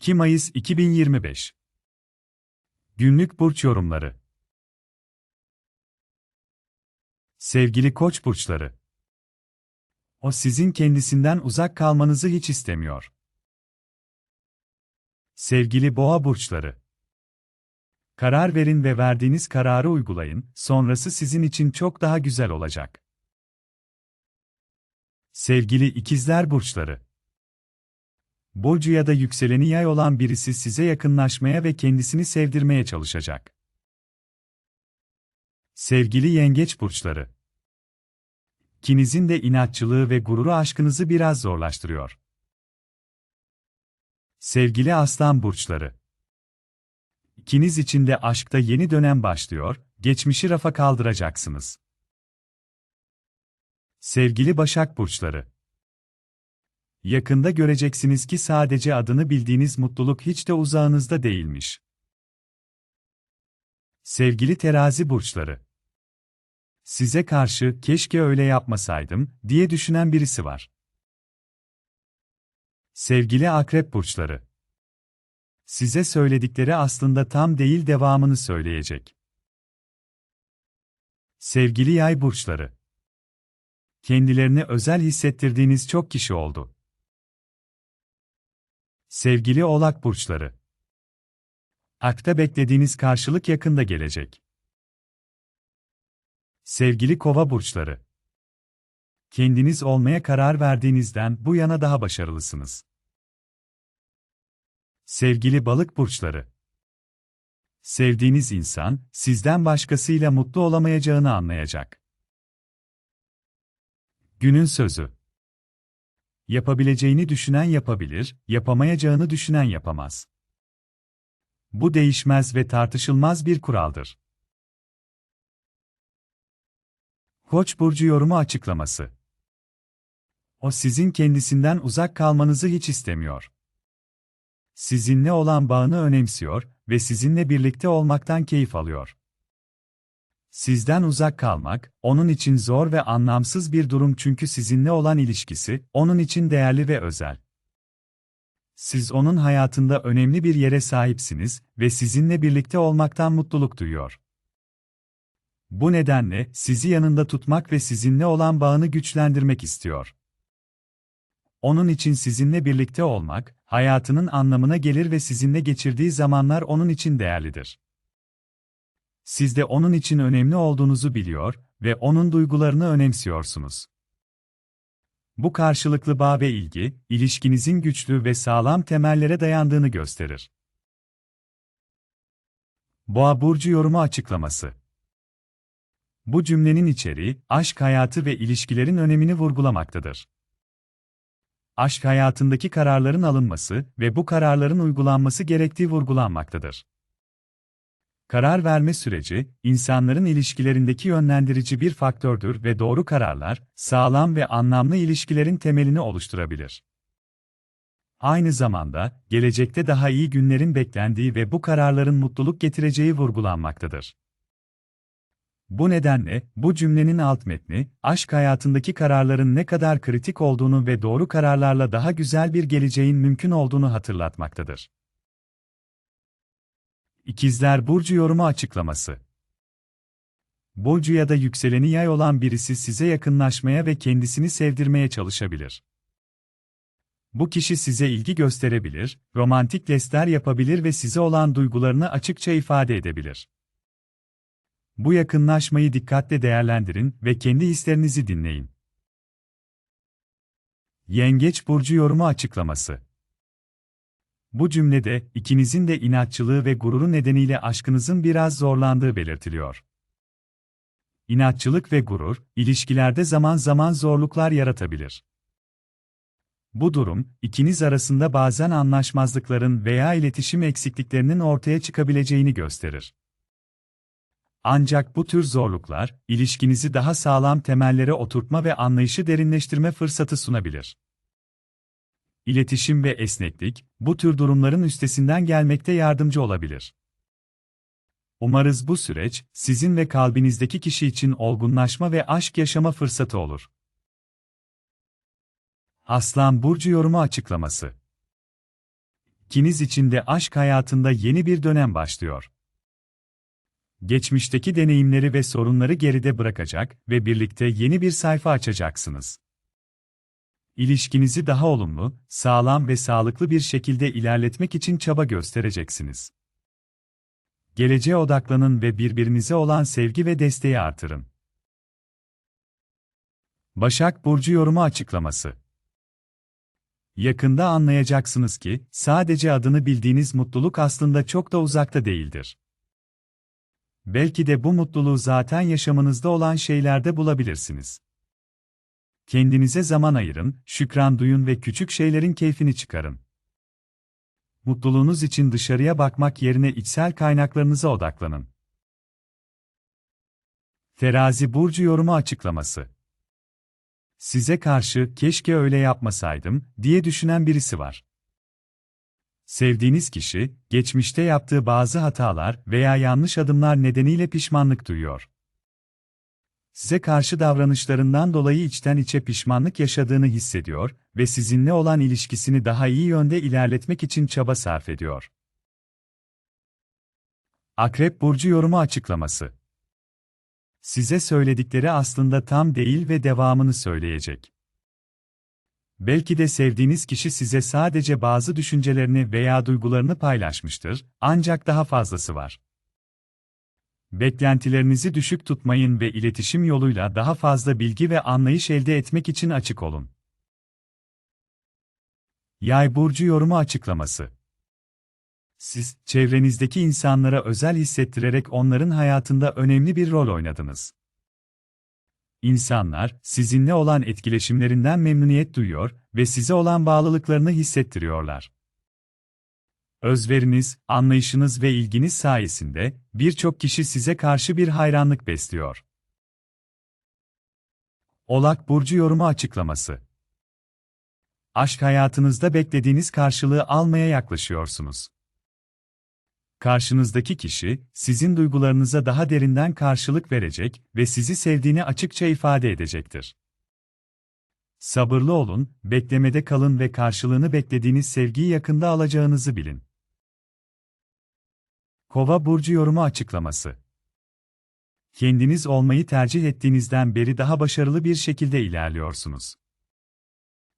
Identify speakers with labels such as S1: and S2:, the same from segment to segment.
S1: 2 Mayıs 2025 Günlük burç yorumları. Sevgili Koç burçları. O sizin kendisinden uzak kalmanızı hiç istemiyor. Sevgili Boğa burçları. Karar verin ve verdiğiniz kararı uygulayın, sonrası sizin için çok daha güzel olacak. Sevgili ikizler burçları Burcu ya da yükseleni yay olan birisi size yakınlaşmaya ve kendisini sevdirmeye çalışacak. Sevgili yengeç burçları. İkinizin de inatçılığı ve gururu aşkınızı biraz zorlaştırıyor. Sevgili aslan burçları. İkiniz için de aşkta yeni dönem başlıyor, geçmişi rafa kaldıracaksınız. Sevgili başak burçları. Yakında göreceksiniz ki sadece adını bildiğiniz mutluluk hiç de uzağınızda değilmiş. Sevgili terazi burçları. Size karşı keşke öyle yapmasaydım diye düşünen birisi var. Sevgili akrep burçları. Size söyledikleri aslında tam değil devamını söyleyecek. Sevgili yay burçları. Kendilerini özel hissettirdiğiniz çok kişi oldu. Sevgili Oğlak burçları. Akta beklediğiniz karşılık yakında gelecek. Sevgili Kova burçları. Kendiniz olmaya karar verdiğinizden bu yana daha başarılısınız. Sevgili Balık burçları. Sevdiğiniz insan sizden başkasıyla mutlu olamayacağını anlayacak. Günün sözü Yapabileceğini düşünen yapabilir, yapamayacağını düşünen yapamaz. Bu değişmez ve tartışılmaz bir kuraldır. Koç burcu yorumu açıklaması. O sizin kendisinden uzak kalmanızı hiç istemiyor. Sizinle olan bağını önemsiyor ve sizinle birlikte olmaktan keyif alıyor. Sizden uzak kalmak, onun için zor ve anlamsız bir durum çünkü sizinle olan ilişkisi, onun için değerli ve özel. Siz onun hayatında önemli bir yere sahipsiniz ve sizinle birlikte olmaktan mutluluk duyuyor. Bu nedenle sizi yanında tutmak ve sizinle olan bağını güçlendirmek istiyor. Onun için sizinle birlikte olmak, hayatının anlamına gelir ve sizinle geçirdiği zamanlar onun için değerlidir. Siz de onun için önemli olduğunuzu biliyor ve onun duygularını önemsiyorsunuz. Bu karşılıklı bağ ve ilgi, ilişkinizin güçlü ve sağlam temellere dayandığını gösterir. Boğa burcu yorumu açıklaması. Bu cümlenin içeriği, aşk hayatı ve ilişkilerin önemini vurgulamaktadır. Aşk hayatındaki kararların alınması ve bu kararların uygulanması gerektiği vurgulanmaktadır. Karar verme süreci, insanların ilişkilerindeki yönlendirici bir faktördür ve doğru kararlar, sağlam ve anlamlı ilişkilerin temelini oluşturabilir. Aynı zamanda, gelecekte daha iyi günlerin beklendiği ve bu kararların mutluluk getireceği vurgulanmaktadır. Bu nedenle, bu cümlenin alt metni, aşk hayatındaki kararların ne kadar kritik olduğunu ve doğru kararlarla daha güzel bir geleceğin mümkün olduğunu hatırlatmaktadır. İkizler Burcu yorumu açıklaması. Burcu ya da yükseleni yay olan birisi size yakınlaşmaya ve kendisini sevdirmeye çalışabilir. Bu kişi size ilgi gösterebilir, romantik jestler yapabilir ve size olan duygularını açıkça ifade edebilir. Bu yakınlaşmayı dikkatle değerlendirin ve kendi hislerinizi dinleyin. Yengeç burcu yorumu açıklaması. Bu cümlede ikinizin de inatçılığı ve gururu nedeniyle aşkınızın biraz zorlandığı belirtiliyor. İnatçılık ve gurur, ilişkilerde zaman zaman zorluklar yaratabilir. Bu durum, ikiniz arasında bazen anlaşmazlıkların veya iletişim eksikliklerinin ortaya çıkabileceğini gösterir. Ancak bu tür zorluklar, ilişkinizi daha sağlam temellere oturtma ve anlayışı derinleştirme fırsatı sunabilir. İletişim ve esneklik, bu tür durumların üstesinden gelmekte yardımcı olabilir. Umarız bu süreç, sizin ve kalbinizdeki kişi için olgunlaşma ve aşk yaşama fırsatı olur. Aslan Burcu yorumu açıklaması kiniz içinde aşk hayatında yeni bir dönem başlıyor. Geçmişteki deneyimleri ve sorunları geride bırakacak ve birlikte yeni bir sayfa açacaksınız. İlişkinizi daha olumlu, sağlam ve sağlıklı bir şekilde ilerletmek için çaba göstereceksiniz. Geleceğe odaklanın ve birbirinize olan sevgi ve desteği artırın. Başak Burcu yorumu açıklaması Yakında anlayacaksınız ki, sadece adını bildiğiniz mutluluk aslında çok da uzakta değildir. Belki de bu mutluluğu zaten yaşamınızda olan şeylerde bulabilirsiniz. Kendinize zaman ayırın, şükran duyun ve küçük şeylerin keyfini çıkarın. Mutluluğunuz için dışarıya bakmak yerine içsel kaynaklarınıza odaklanın. Terazi burcu yorumu açıklaması. Size karşı keşke öyle yapmasaydım diye düşünen birisi var. Sevdiğiniz kişi, geçmişte yaptığı bazı hatalar veya yanlış adımlar nedeniyle pişmanlık duyuyor. Size karşı davranışlarından dolayı içten içe pişmanlık yaşadığını hissediyor ve sizinle olan ilişkisini daha iyi yönde ilerletmek için çaba sarf ediyor. Akrep burcu yorumu açıklaması. Size söyledikleri aslında tam değil ve devamını söyleyecek. Belki de sevdiğiniz kişi size sadece bazı düşüncelerini veya duygularını paylaşmıştır, ancak daha fazlası var. Beklentilerinizi düşük tutmayın ve iletişim yoluyla daha fazla bilgi ve anlayış elde etmek için açık olun. Yay burcu yorumu açıklaması. Siz çevrenizdeki insanlara özel hissettirerek onların hayatında önemli bir rol oynadınız. İnsanlar sizinle olan etkileşimlerinden memnuniyet duyuyor ve size olan bağlılıklarını hissettiriyorlar. Özveriniz, anlayışınız ve ilginiz sayesinde birçok kişi size karşı bir hayranlık besliyor. Olak burcu yorumu açıklaması. Aşk hayatınızda beklediğiniz karşılığı almaya yaklaşıyorsunuz. Karşınızdaki kişi, sizin duygularınıza daha derinden karşılık verecek ve sizi sevdiğini açıkça ifade edecektir. Sabırlı olun, beklemede kalın ve karşılığını beklediğiniz sevgiyi yakında alacağınızı bilin. Kova burcu yorumu açıklaması. Kendiniz olmayı tercih ettiğinizden beri daha başarılı bir şekilde ilerliyorsunuz.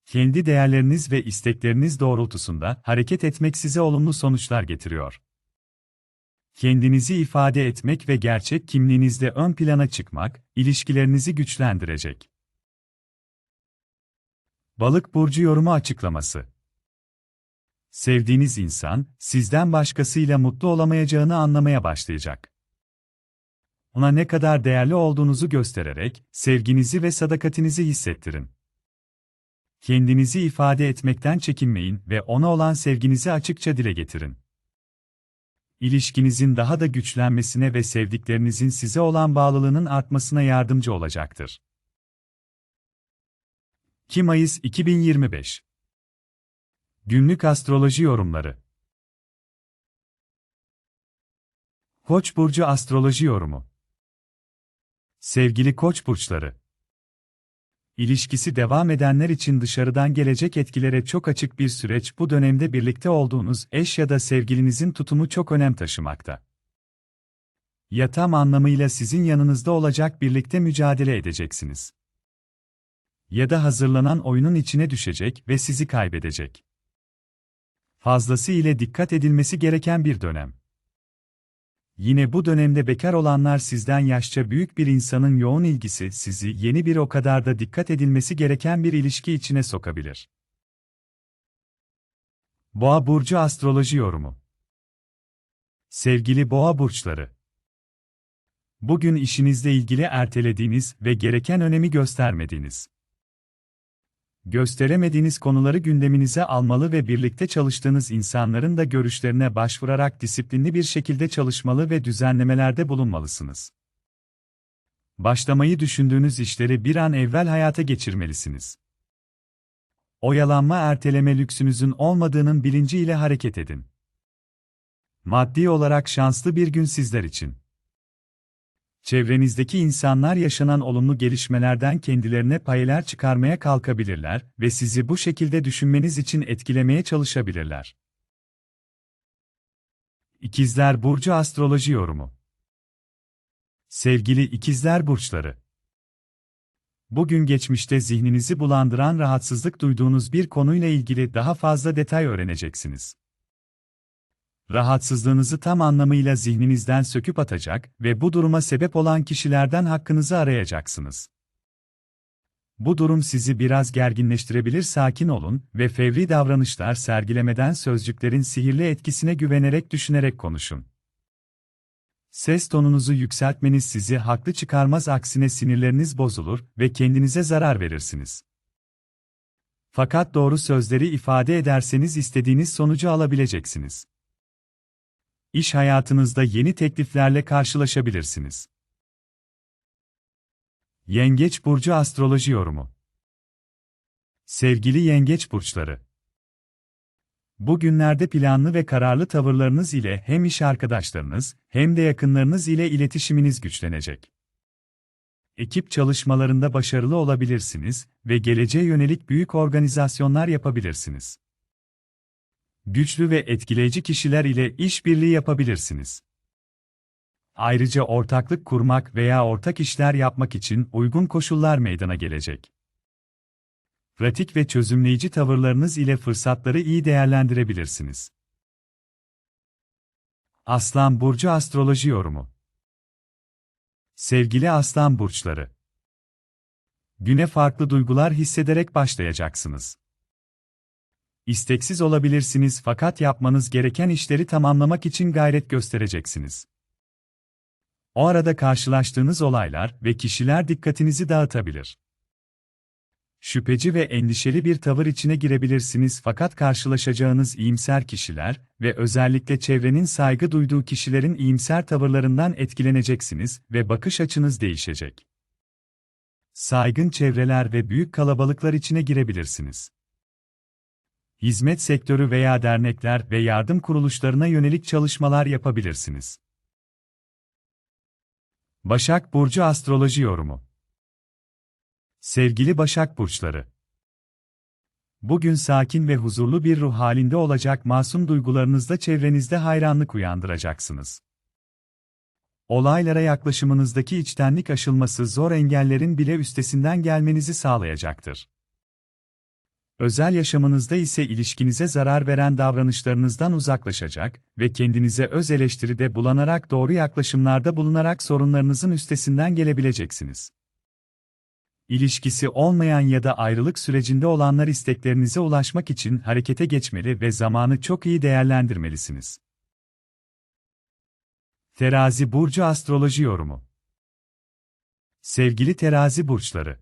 S1: Kendi değerleriniz ve istekleriniz doğrultusunda hareket etmek size olumlu sonuçlar getiriyor. Kendinizi ifade etmek ve gerçek kimliğinizde ön plana çıkmak, ilişkilerinizi güçlendirecek. Balık burcu yorumu açıklaması. Sevdiğiniz insan, sizden başkasıyla mutlu olamayacağını anlamaya başlayacak. Ona ne kadar değerli olduğunuzu göstererek, sevginizi ve sadakatinizi hissettirin. Kendinizi ifade etmekten çekinmeyin ve ona olan sevginizi açıkça dile getirin ilişkinizin daha da güçlenmesine ve sevdiklerinizin size olan bağlılığının artmasına yardımcı olacaktır. Kim Mayıs 2025 Günlük Astroloji Yorumları Koç burcu astroloji yorumu. Sevgili Koç burçları, İlişkisi devam edenler için dışarıdan gelecek etkilere çok açık bir süreç bu dönemde birlikte olduğunuz eş ya da sevgilinizin tutumu çok önem taşımakta. Ya tam anlamıyla sizin yanınızda olacak birlikte mücadele edeceksiniz. Ya da hazırlanan oyunun içine düşecek ve sizi kaybedecek. Fazlası ile dikkat edilmesi gereken bir dönem. Yine bu dönemde bekar olanlar sizden yaşça büyük bir insanın yoğun ilgisi sizi yeni bir o kadar da dikkat edilmesi gereken bir ilişki içine sokabilir. Boğa burcu astroloji yorumu. Sevgili Boğa burçları. Bugün işinizle ilgili ertelediğiniz ve gereken önemi göstermediğiniz gösteremediğiniz konuları gündeminize almalı ve birlikte çalıştığınız insanların da görüşlerine başvurarak disiplinli bir şekilde çalışmalı ve düzenlemelerde bulunmalısınız. Başlamayı düşündüğünüz işleri bir an evvel hayata geçirmelisiniz. Oyalanma erteleme lüksünüzün olmadığının bilinciyle hareket edin. Maddi olarak şanslı bir gün sizler için. Çevrenizdeki insanlar yaşanan olumlu gelişmelerden kendilerine paylar çıkarmaya kalkabilirler ve sizi bu şekilde düşünmeniz için etkilemeye çalışabilirler. İkizler Burcu Astroloji Yorumu Sevgili İkizler Burçları Bugün geçmişte zihninizi bulandıran rahatsızlık duyduğunuz bir konuyla ilgili daha fazla detay öğreneceksiniz. Rahatsızlığınızı tam anlamıyla zihninizden söküp atacak ve bu duruma sebep olan kişilerden hakkınızı arayacaksınız. Bu durum sizi biraz gerginleştirebilir sakin olun ve fevri davranışlar sergilemeden sözcüklerin sihirli etkisine güvenerek düşünerek konuşun. Ses tonunuzu yükseltmeniz sizi haklı çıkarmaz aksine sinirleriniz bozulur ve kendinize zarar verirsiniz. Fakat doğru sözleri ifade ederseniz istediğiniz sonucu alabileceksiniz. İş hayatınızda yeni tekliflerle karşılaşabilirsiniz. Yengeç burcu astroloji yorumu. Sevgili yengeç burçları. Bugünlerde planlı ve kararlı tavırlarınız ile hem iş arkadaşlarınız hem de yakınlarınız ile iletişiminiz güçlenecek. Ekip çalışmalarında başarılı olabilirsiniz ve geleceğe yönelik büyük organizasyonlar yapabilirsiniz. Güçlü ve etkileyici kişiler ile işbirliği yapabilirsiniz. Ayrıca ortaklık kurmak veya ortak işler yapmak için uygun koşullar meydana gelecek. Pratik ve çözümleyici tavırlarınız ile fırsatları iyi değerlendirebilirsiniz. Aslan Burcu Astroloji Yorumu Sevgili Aslan Burçları Güne farklı duygular hissederek başlayacaksınız. İsteksiz olabilirsiniz fakat yapmanız gereken işleri tamamlamak için gayret göstereceksiniz. O arada karşılaştığınız olaylar ve kişiler dikkatinizi dağıtabilir. Şüpheci ve endişeli bir tavır içine girebilirsiniz fakat karşılaşacağınız iyimser kişiler ve özellikle çevrenin saygı duyduğu kişilerin iyimser tavırlarından etkileneceksiniz ve bakış açınız değişecek. Saygın çevreler ve büyük kalabalıklar içine girebilirsiniz. Hizmet sektörü veya dernekler ve yardım kuruluşlarına yönelik çalışmalar yapabilirsiniz. Başak Burcu Astroloji Yorumu Sevgili Başak Burçları Bugün sakin ve huzurlu bir ruh halinde olacak masum duygularınızla çevrenizde hayranlık uyandıracaksınız. Olaylara yaklaşımınızdaki içtenlik aşılması zor engellerin bile üstesinden gelmenizi sağlayacaktır. Özel yaşamınızda ise ilişkinize zarar veren davranışlarınızdan uzaklaşacak ve kendinize öz eleştiride bulanarak doğru yaklaşımlarda bulunarak sorunlarınızın üstesinden gelebileceksiniz. İlişkisi olmayan ya da ayrılık sürecinde olanlar isteklerinize ulaşmak için harekete geçmeli ve zamanı çok iyi değerlendirmelisiniz. Terazi burcu astroloji yorumu. Sevgili terazi burçları,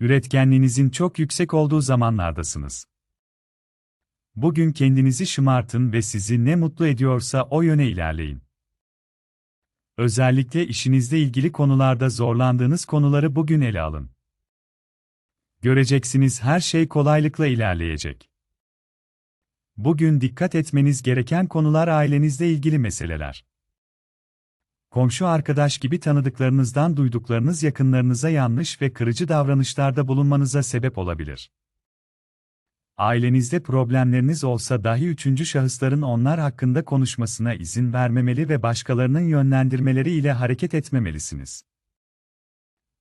S1: Üretkenliğinizin çok yüksek olduğu zamanlardasınız. Bugün kendinizi şımartın ve sizi ne mutlu ediyorsa o yöne ilerleyin. Özellikle işinizle ilgili konularda zorlandığınız konuları bugün ele alın. Göreceksiniz her şey kolaylıkla ilerleyecek. Bugün dikkat etmeniz gereken konular ailenizle ilgili meseleler komşu arkadaş gibi tanıdıklarınızdan duyduklarınız yakınlarınıza yanlış ve kırıcı davranışlarda bulunmanıza sebep olabilir. Ailenizde problemleriniz olsa dahi üçüncü şahısların onlar hakkında konuşmasına izin vermemeli ve başkalarının yönlendirmeleri ile hareket etmemelisiniz.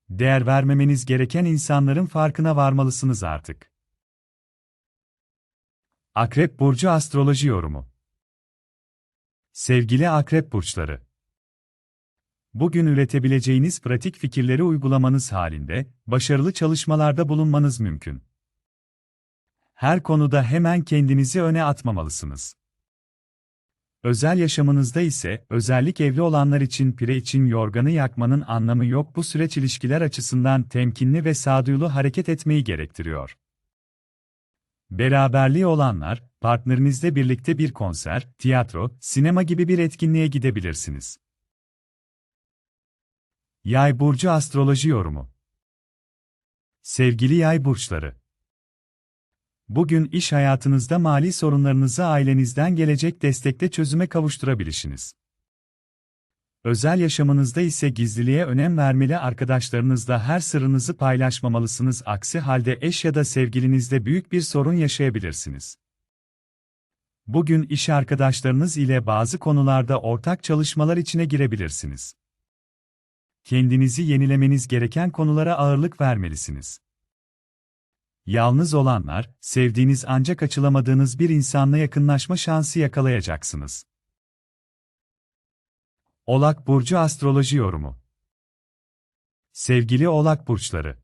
S1: Değer vermemeniz gereken insanların farkına varmalısınız artık. Akrep Burcu Astroloji Yorumu Sevgili Akrep Burçları Bugün üretebileceğiniz pratik fikirleri uygulamanız halinde, başarılı çalışmalarda bulunmanız mümkün. Her konuda hemen kendinizi öne atmamalısınız. Özel yaşamınızda ise, özellik evli olanlar için pire için yorganı yakmanın anlamı yok bu süreç ilişkiler açısından temkinli ve sağduyulu hareket etmeyi gerektiriyor. Beraberliği olanlar, partnerinizle birlikte bir konser, tiyatro, sinema gibi bir etkinliğe gidebilirsiniz. Yay burcu astroloji yorumu. Sevgili yay burçları. Bugün iş hayatınızda mali sorunlarınızı ailenizden gelecek destekle çözüme kavuşturabilirsiniz. Özel yaşamınızda ise gizliliğe önem vermeli arkadaşlarınızla her sırrınızı paylaşmamalısınız aksi halde eş ya da sevgilinizde büyük bir sorun yaşayabilirsiniz. Bugün iş arkadaşlarınız ile bazı konularda ortak çalışmalar içine girebilirsiniz. Kendinizi yenilemeniz gereken konulara ağırlık vermelisiniz. Yalnız olanlar, sevdiğiniz ancak açılamadığınız bir insanla yakınlaşma şansı yakalayacaksınız. Oğlak Burcu Astroloji Yorumu Sevgili Oğlak Burçları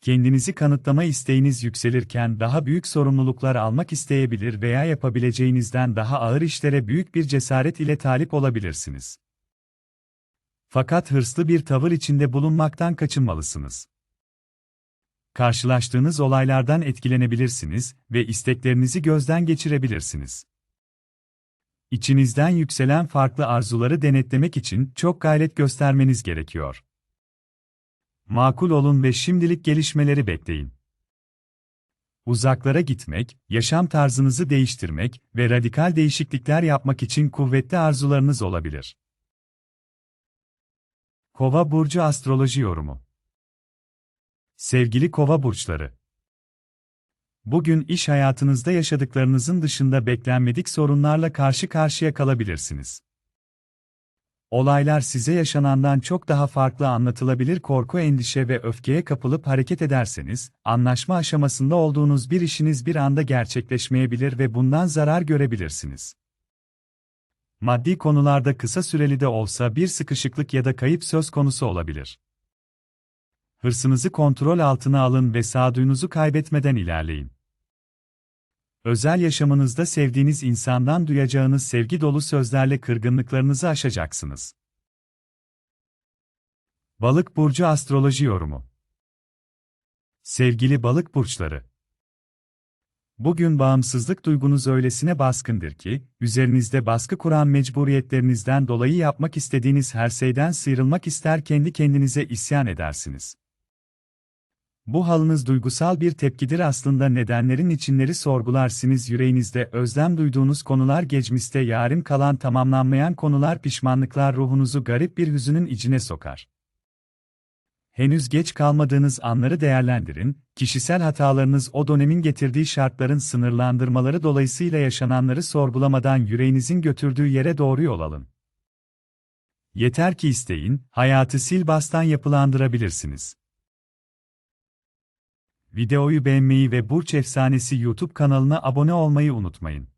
S1: Kendinizi kanıtlama isteğiniz yükselirken daha büyük sorumluluklar almak isteyebilir veya yapabileceğinizden daha ağır işlere büyük bir cesaret ile talip olabilirsiniz. Fakat hırslı bir tavır içinde bulunmaktan kaçınmalısınız. Karşılaştığınız olaylardan etkilenebilirsiniz ve isteklerinizi gözden geçirebilirsiniz. İçinizden yükselen farklı arzuları denetlemek için çok gayret göstermeniz gerekiyor. Makul olun ve şimdilik gelişmeleri bekleyin. Uzaklara gitmek, yaşam tarzınızı değiştirmek ve radikal değişiklikler yapmak için kuvvetli arzularınız olabilir. Kova burcu astroloji yorumu. Sevgili Kova burçları, Bugün iş hayatınızda yaşadıklarınızın dışında beklenmedik sorunlarla karşı karşıya kalabilirsiniz. Olaylar size yaşanandan çok daha farklı anlatılabilir korku, endişe ve öfkeye kapılıp hareket ederseniz, anlaşma aşamasında olduğunuz bir işiniz bir anda gerçekleşmeyebilir ve bundan zarar görebilirsiniz. Maddi konularda kısa süreli de olsa bir sıkışıklık ya da kayıp söz konusu olabilir. Hırsınızı kontrol altına alın ve sağduyunuzu kaybetmeden ilerleyin. Özel yaşamınızda sevdiğiniz insandan duyacağınız sevgi dolu sözlerle kırgınlıklarınızı aşacaksınız. Balık burcu astroloji yorumu. Sevgili balık burçları, Bugün bağımsızlık duygunuz öylesine baskındır ki, üzerinizde baskı kuran mecburiyetlerinizden dolayı yapmak istediğiniz her şeyden sıyrılmak ister kendi kendinize isyan edersiniz. Bu halınız duygusal bir tepkidir aslında nedenlerin içinleri sorgularsınız yüreğinizde özlem duyduğunuz konular geçmişte yarım kalan tamamlanmayan konular pişmanlıklar ruhunuzu garip bir hüzünün içine sokar. Henüz geç kalmadığınız anları değerlendirin, kişisel hatalarınız o dönemin getirdiği şartların sınırlandırmaları dolayısıyla yaşananları sorgulamadan yüreğinizin götürdüğü yere doğru yol alın. Yeter ki isteyin, hayatı sil bastan yapılandırabilirsiniz. Videoyu beğenmeyi ve Burç Efsanesi YouTube kanalına abone olmayı unutmayın.